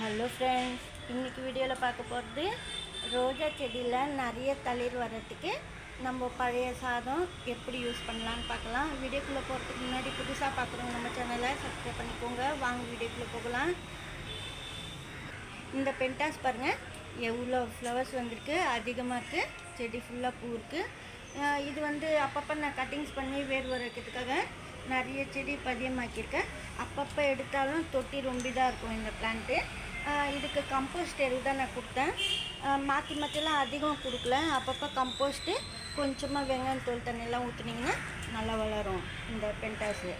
Hello friends இன்றைக்கி வீடியோவில் பார்க்க போகிறது ரோஜா செடியில் நிறைய தளிர் வர்றதுக்கு நம்ம பழைய சாதம் எப்படி யூஸ் பண்ணலான்னு பார்க்கலாம். வீடியோக்குள்ளே போகிறதுக்கு முன்னாடி புதுசாக பார்க்குறோம் நம்ம சேனலை சப்ஸ்கிரைப் பண்ணிக்கோங்க. வாங்க வீடியோக்குள்ளே போகலாம். இந்த பென்டாஸ் பாருங்கள் எவ்வளோ ஃப்ளவர்ஸ் வந்திருக்கு. அதிகமாக இருக்குது செடி ஃபுல்லாக பூ இருக்குது இது வந்து அப்பப்போ நான் கட்டிங்ஸ் பண்ணி வேர் வைக்கிறதுக்காக நிறைய செடி பதியமாக்கியிருக்கேன். அப்பப்போ எடுத்தாலும் தொட்டி ரொம்ப இதாக இருக்கும் இந்த பிளான்ட்டு இதுக்கு கம்போஸ்ட் எரு தான் நான் கொடுத்தேன். மாற்றி மாற்றிலாம் அதிகம் கொடுக்கல. அப்பப்போ கம்போஸ்ட்டு கொஞ்சமாக வெங்காயம் தோல் தண்ணியெல்லாம் ஊற்றுனீங்கன்னா நல்லா வளரும் இந்த பென்டாஸு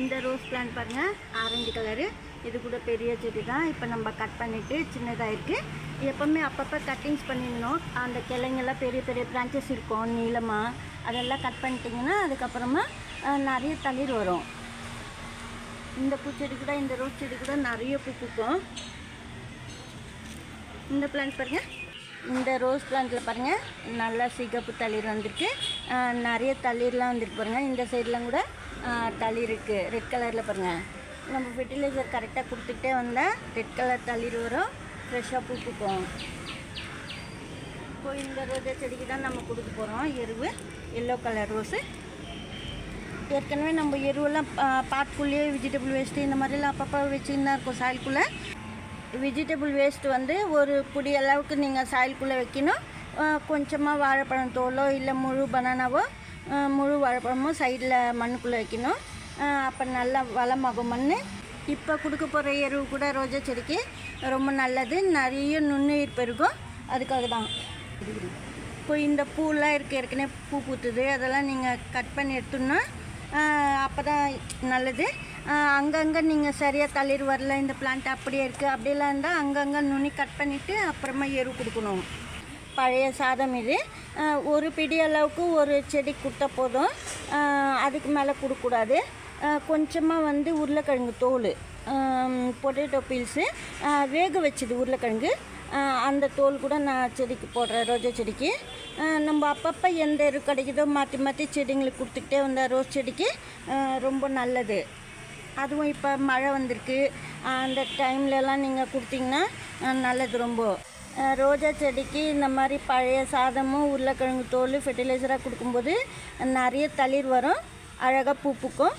இந்த ரோஸ் பிளான்ட் பாருங்கள் ஆரஞ்சு கலரு இது கூட பெரிய செடி தான். இப்போ நம்ம கட் பண்ணிவிட்டு சின்னதாக இருக்குது எப்போவுமே அப்பப்போ கட்டிங்ஸ் பண்ணிடணும். அந்த கிளைங்கெல்லாம் பெரிய பெரிய பிரான்ச்சஸ் இருக்கும் நீளமாக அதெல்லாம் கட் பண்ணிட்டிங்கன்னா அதுக்கப்புறமா நிறைய தளிர் வரும். இந்த பூச்செடி கூட இந்த ரோஸ் செடி கூட நிறைய பூ பூக்கும். இந்த பிளான்ட் பாருங்கள் இந்த ரோஸ் பிளான்ட்டில் பாருங்கள் நல்லா சிகப்பு தளிர் வந்திருக்கு. நிறைய தளிர்லாம் வந்துருக்கு பாருங்கள் இந்த சைட்லாம் கூட தளிர் இருக்குது ரெட் கலரில் பாருங்கள் நம்ம ஃபெர்டிலைசர் கரெக்டாக கொடுத்துக்கிட்டே வந்தால் ரெட் கலர் தளிர் வரும். ஃப்ரெஷ்ஷாக பூ பூக்கும். இப்போ இந்த ரோஜா செடிக்கு தான் நம்ம கொடுக்க போகிறோம் எருவு எல்லோ கலர் ரோஸு ஏற்கனவே நம்ம எருவெல்லாம் பாட்குள்ளேயே வெஜிடபிள் வேஸ்ட்டு இந்த மாதிரிலாம் அப்பப்போ வச்சுன்னு இருக்கும் சாயலுக்குள்ளே வெஜிடபிள் வேஸ்ட் வந்து ஒரு புடி அளவுக்கு நீங்கள் சாயலுக்குள்ளே வைக்கணும். கொஞ்சமாக வாழைப்பழம் தோலோ இல்லை முழு பனானாவோ முழு வாழைப்பழமோ சைடில் மண்ணுக்குள்ளே வைக்கணும். அப்போ நல்லா வளமாகும் மண் இப்போ கொடுக்க போகிற எருவு கூட ரோஜா செடிக்கு ரொம்ப நல்லது. நிறைய நுண்ணுயிர் பெருகும். அதுக்காக தான் இப்போ இந்த பூலாம் இருக்குது ஏற்கனவே பூ பூத்துது. அதெல்லாம் நீங்கள் கட் பண்ணி எடுத்துன்னா அப்போ தான் நல்லது. அங்கங்கே நீங்கள் சரியாக தளிர் வரல இந்த பிளான்ட் அப்படியே இருக்குது அப்படிலாம் இருந்தால் அங்கங்கே நுனி கட் பண்ணிவிட்டு அப்புறமா எரு கொடுக்கணும். பழைய சாதம் இது. ஒரு பிடி அளவுக்கு ஒரு செடி கொடுத்தா போதும். அதுக்கு மேலே கொடுக்கக்கூடாது. கொஞ்சமாக வந்து உருளைக்கிழங்கு தோல் பொட்டேட்டோ பீல்ஸு வேக வச்சது உருளைக்கிழங்கு. அந்த தோல் கூட நான் செடிக்கு போடுறேன் ரோஜா செடிக்கு. நம்ம அப்பப்போ எந்த எரு கிடைக்குதோ மாற்றி மாற்றி செடிங்களுக்கு கொடுத்துக்கிட்டே வந்த ரோஸ் செடிக்கு ரொம்ப நல்லது. அதுவும் இப்போ மழை வந்திருக்கு. அந்த டைம்லலாம் நீங்கள் கொடுத்தீங்கன்னா நல்லது ரொம்ப. ரோஜா செடிக்கு இந்த மாதிரி பழைய சாதமும் உருளைக்கிழங்கு தோல் ஃபெர்டிலைசராக கொடுக்கும்போது நிறைய தளிர் வரும். அழகாக பூ பூக்கும்.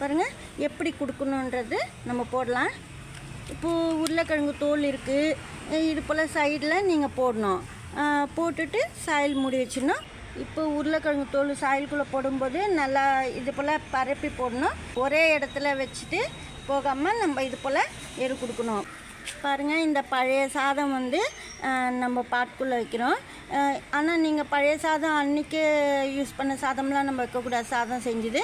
பாருங்கள் எப்படி கொடுக்கணுன்றது நம்ம போடலாம். இப்போது உருளைக்கிழங்கு தோல் இருக்குது இது போல் சைடில் நீங்கள் போடணும். போட்டுட்டு சாயில் மூடி வச்சிடணும். இப்போ உருளைக்கிழங்கு தோல் சாயலுக்குள்ளே போடும்போது நல்லா இது போல் பரப்பி போடணும். ஒரே இடத்துல வச்சுட்டு போகாமல் நம்ம இது போல் எரு கொடுக்கணும். பாருங்கள் இந்த பழைய சாதம் வந்து நம்ம பாட்டுக்குள்ளே வைக்கிறோம். ஆனால் நீங்கள் பழைய சாதம் அன்றைக்கி யூஸ் பண்ண சாதம்லாம் நம்ம வைக்கக்கூடாது. சாதம் செஞ்சுது.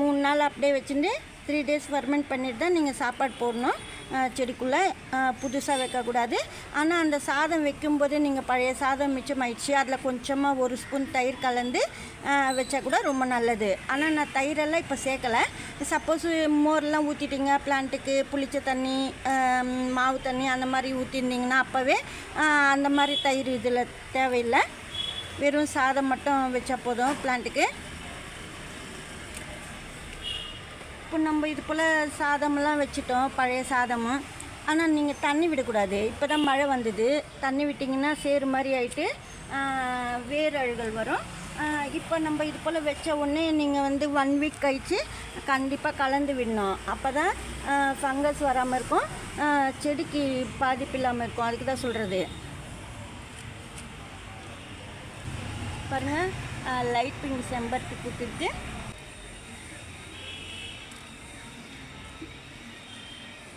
மூணு நாள் அப்படியே வச்சுட்டு த்ரீ டேஸ் ஃபர்மெண்ட் பண்ணிட்டு தான் நீங்கள் சாப்பாடு போடணும். செடிக்குள்ளே புதுசாக வைக்கக்கூடாது. ஆனால் அந்த சாதம் வைக்கும்போது நீங்கள் பழைய சாதம் மிச்சமாயிடுச்சு அதில் கொஞ்சமாக ஒரு ஸ்பூன் தயிர் கலந்து வச்சா கூட ரொம்ப நல்லது. ஆனால் நான் தயிரெல்லாம் இப்போ சேர்க்கலை. சப்போஸ் மோர்லாம் ஊற்றிட்டீங்க பிளான்ட்டுக்கு புளிச்ச தண்ணி மாவு தண்ணி அந்த மாதிரி ஊற்றிருந்தீங்கன்னா அப்போவே அந்த மாதிரி தயிர் இதில் தேவையில்லை. வெறும் சாதம் மட்டும் வச்சா போதும் பிளான்ட்டுக்கு இப்போ நம்ம இது போல் சாதமெல்லாம் வச்சுட்டோம் பழைய சாதமும் ஆனால் நீங்கள் தண்ணி விடக்கூடாது. இப்போ தான் மழை வந்தது. தண்ணி விட்டிங்கன்னா சேறு மாதிரி ஆகிட்டு வேர் அழுகல் வரும். இப்போ நம்ம இது போல் வச்ச உடனே நீங்கள் வந்து ஒன் வீக் கழித்து கண்டிப்பாக கலந்து விடணும். அப்போ தான் ஃபங்கஸ் வராமல் இருக்கும். செடிக்கு பாதிப்பு இல்லாமல் இருக்கும். அதுக்கு தான் சொல்கிறது பாருங்கள் லைட் பிங்க் செம்பருத்தி பூத்துருக்கு.